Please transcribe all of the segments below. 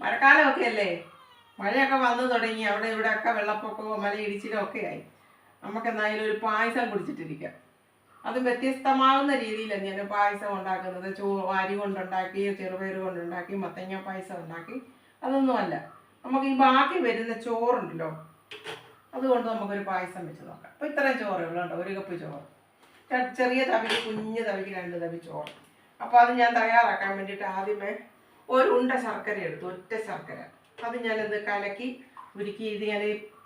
മഴക്കാലമൊക്കെ അല്ലേ? മഴയൊക്കെ വന്നു തുടങ്ങി. അവിടെ ഇവിടെ ഒക്കെ വെള്ളപ്പൊക്കവും മലയിടിച്ചിലോ ഒക്കെ ആയി. നമുക്ക് എന്തായാലും ഒരു പായസം കുടിച്ചിട്ടിരിക്കാം. അത് വ്യത്യസ്തമാവുന്ന രീതിയിലാണ് ഞാൻ പായസം ഉണ്ടാക്കുന്നത്. ചോ അരി കൊണ്ടുണ്ടാക്കി ചെറുപയർ കൊണ്ടുണ്ടാക്കി മത്തങ്ങ പായസം ഉണ്ടാക്കി. അതൊന്നുമല്ല നമുക്ക് ഈ ബാക്കി വരുന്ന ചോറുണ്ടല്ലോ അതുകൊണ്ട് നമുക്കൊരു പായസം വെച്ച് നോക്കാം. അപ്പോൾ ഇത്രയും ചോറേ കേട്ടോ. ഒരു കപ്പ് ചോറ്. ചെറിയ തവിക്ക് കുഞ്ഞ് തവിക്ക് രണ്ട് തവി ചോറ്. അപ്പോൾ അത് ഞാൻ തയ്യാറാക്കാൻ വേണ്ടിയിട്ട് ആദ്യമേ ഒരു ഉണ്ട ശർക്കര എടുത്തു ഒറ്റ ശർക്കര. അത് ഞാനത് കലക്കി ഉരുക്കി ഇത് ഞാൻ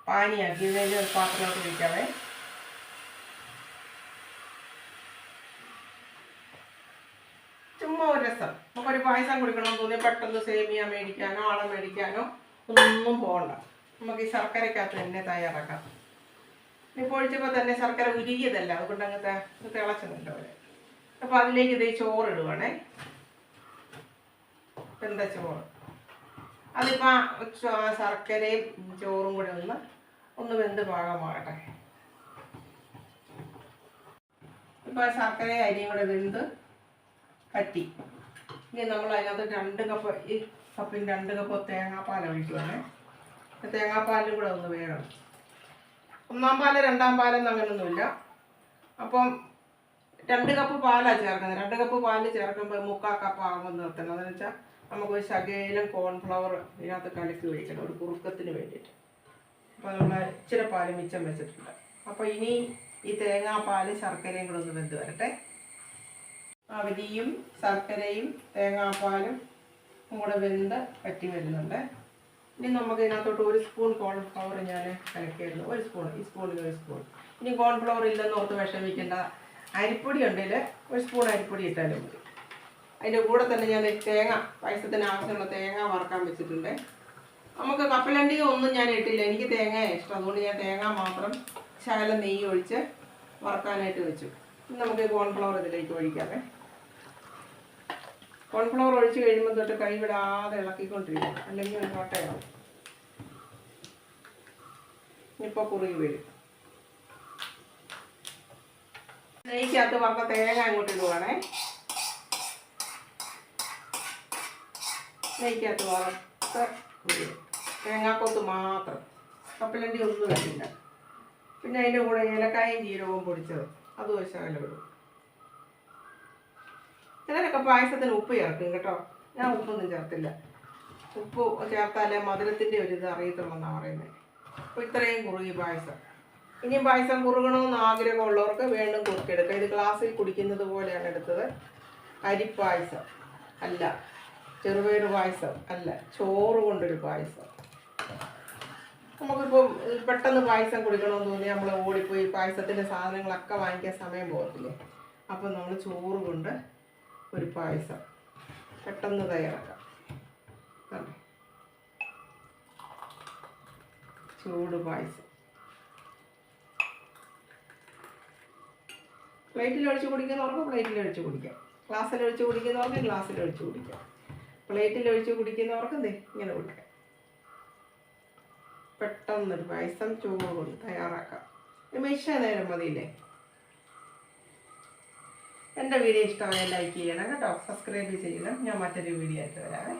പാനിയാക്കി. ഇതിന്റെ ഒരു പാത്രത്തിലോട്ട് ഒഴിക്കാവേ. ചുമ്മാ ഒരു രസം. നമുക്കൊരു പായസം കുടിക്കണമെന്ന് തോന്നി പെട്ടെന്ന് സേമിയ മേടിക്കാനോ ആളെ മേടിക്കാനോ ഒന്നും പോകണ്ട. നമുക്ക് ഈ ശർക്കരക്കകത്ത് തന്നെ തയ്യാറാക്കാം. ഇനി ഒഴിച്ചപ്പോൾ തന്നെ ശർക്കര ഉരുകിയതല്ല. അതുകൊണ്ട് അങ്ങനത്തെ തിളച്ചതല്ല അവരെ. അപ്പോൾ അതിലേക്ക് ഇതേ ചോറ് ഇടുവാണേ. വെന്ത ചോറ് അതിപ്പോൾ ശർക്കരയും ചോറും കൂടെ ഒന്ന് ഒന്ന് വെന്ത് പാകമാകട്ടെ. ഇപ്പോൾ ശർക്കരയും അരിയും കൂടെ വെന്ത് പറ്റി. ഇനി നമ്മൾ അതിനകത്ത് രണ്ട് കപ്പ് ഈ കപ്പിന് രണ്ട് കപ്പ് തേങ്ങാപ്പാൽ ഒഴിക്കുവാണേ. തേങ്ങാപ്പാലും കൂടെ ഒന്ന് വേണം. ഒന്നാം പാൽ രണ്ടാം പാലെന്ന് അങ്ങനൊന്നുമില്ല. അപ്പം രണ്ട് കപ്പ് പാലാണ് ചേർക്കുന്നത്. രണ്ട് കപ്പ് പാൽ ചേർക്കുമ്പോൾ മുക്കാൽ കപ്പ് ആകുമ്പോൾ നിർത്തണം അതെന്ന് വെച്ചാൽ നമുക്ക് ശകലം കോൺഫ്ലവർ ഇതിനകത്ത് കലക്കി ഒഴിക്കണം ഒരു കുറുക്കത്തിന് വേണ്ടിയിട്ട്. അപ്പോൾ നമ്മൾ ഇച്ചിരി പാൽ മിച്ചം വെച്ചിട്ടുണ്ട്. അപ്പോൾ ഇനി ഈ തേങ്ങാപ്പാൽ ശർക്കരയും കൂടെ ഒന്ന് വെന്ത് വരട്ടെ. അവരിയും ശർക്കരയും തേങ്ങാപ്പാലും കൂടെ വെന്ത് പറ്റി വരുന്നുണ്ട്. ഇനി നമുക്ക് ഇതിനകത്തോട്ട് ഒരു സ്പൂൺ കോൺഫ്ലവർ ഞാൻ കലക്കിയിരുന്നു ഒരു സ്പൂൺ ഈ സ്പൂണിൽ ഒരു സ്പൂൺ. ഇനി കോൺഫ്ലവർ ഇല്ലെന്ന് ഓർത്ത് വിഷമിക്കേണ്ട അരിപ്പൊടി ഉണ്ടെങ്കിൽ ഒരു സ്പൂൺ അരിപ്പൊടി ഇട്ടാലും മതി. അതിന്റെ കൂടെ തന്നെ ഞാൻ തേങ്ങ പായസത്തിന് ആവശ്യമുള്ള തേങ്ങ വറക്കാൻ വെച്ചിട്ടുണ്ട്. നമുക്ക് കപ്പലണ്ടി ഒന്നും ഞാൻ ഇട്ടില്ല. എനിക്ക് തേങ്ങ ഇഷ്ടം. അതുകൊണ്ട് ഞാൻ തേങ്ങ മാത്രം ശകലം നെയ്യ് ഒഴിച്ച് വറക്കാനായിട്ട് വെച്ചു. നമുക്ക് കോൺഫ്ലവർ ഇതിലേക്ക് ഒഴിക്കാമേ കോൺഫ്ലവർ ഒഴിച്ച് കഴിയുമ്പോൾ തൊട്ട് കൈ വിടാതെ ഇളക്കിക്കൊണ്ടിരിക്കും അല്ലെങ്കിൽ ഒരു കോട്ടയാവും. ഇപ്പോൾ കുറുകി വരും. നെയ്ക്കകത്ത് വറുത്ത തേങ്ങ അങ്ങോട്ട് ഇടുവാണേ. നെയ്ക്കകത്ത് വറുത്ത. തേങ്ങാക്കൊത്ത് മാത്രം. കപ്പലണ്ടി ഒന്നും ഇടില്ല പിന്നെ അതിന്റെ കൂടെ ഏലക്കായും ജീരകവും പൊടിച്ചത് അത് ഒരു ശകലം ഇടും. ചിലരൊക്കെ പായസത്തിന് ഉപ്പ് ചേർക്കും കേട്ടോ. ഞാൻ ഉപ്പൊന്നും ചേർത്തില്ല. ഉപ്പ് ചേർത്താലേ മധുരത്തിന്റെ ഒരു ഇത് അറിയത്തുള്ളൂ പറയുന്നത് അപ്പോൾ ഇത്രയും കുറുകി പായസം. ഇനിയും പായസം കുറുകണമെന്ന് ആഗ്രഹമുള്ളവർക്ക് വീണ്ടും കുറുക്കിയെടുക്കുക ഇത് ഗ്ലാസ്സിൽ കുടിക്കുന്നത് പോലെയാണ് എടുത്തത്. അരിപ്പായസം അല്ല. ചെറുപയർ പായസം അല്ല ചോറ് കൊണ്ടൊരു പായസം. നമുക്കിപ്പോൾ പെട്ടെന്ന് പായസം കുടിക്കണമെന്ന് തോന്നി നമ്മൾ ഓടിപ്പോയി പായസത്തിന്റെ സാധനങ്ങളൊക്കെ വാങ്ങിക്കാൻ സമയം പോകത്തില്ലേ? അപ്പം നമ്മൾ ചോറ് കൊണ്ട് ഒരു പായസം പെട്ടെന്ന് തയ്യാറാക്കാം? ചൂട് പായസം. പ്ലേറ്റിൽ ഒഴിച്ച് കുടിക്കുന്നവർക്ക് പ്ലേറ്റിൽ ഒഴിച്ച് കുടിക്കാം. ഗ്ലാസ്സിൽ ഒഴിച്ച് കുടിക്കുന്നവർക്ക് ഗ്ലാസ്സിൽ ഒഴിച്ച് കുടിക്കാം. പ്ലേറ്റിൽ ഒഴിച്ച് കുടിക്കുന്നവർക്ക് എന്തേ ഇങ്ങനെ കുടിക്കാം. പെട്ടെന്നൊരു പായസം ചോറ് കൊണ്ട് തയ്യാറാക്കാം. നിമിഷ നേരം മതിയില്ലേ? എന്റെ വീഡിയോ ഇഷ്ടമായ ലൈക്ക് ചെയ്യണം കേട്ടോ. സബ്സ്ക്രൈബ് ചെയ്യണം. ഞാൻ മറ്റൊരു വീഡിയോ ആയിട്ട് വരാവേ.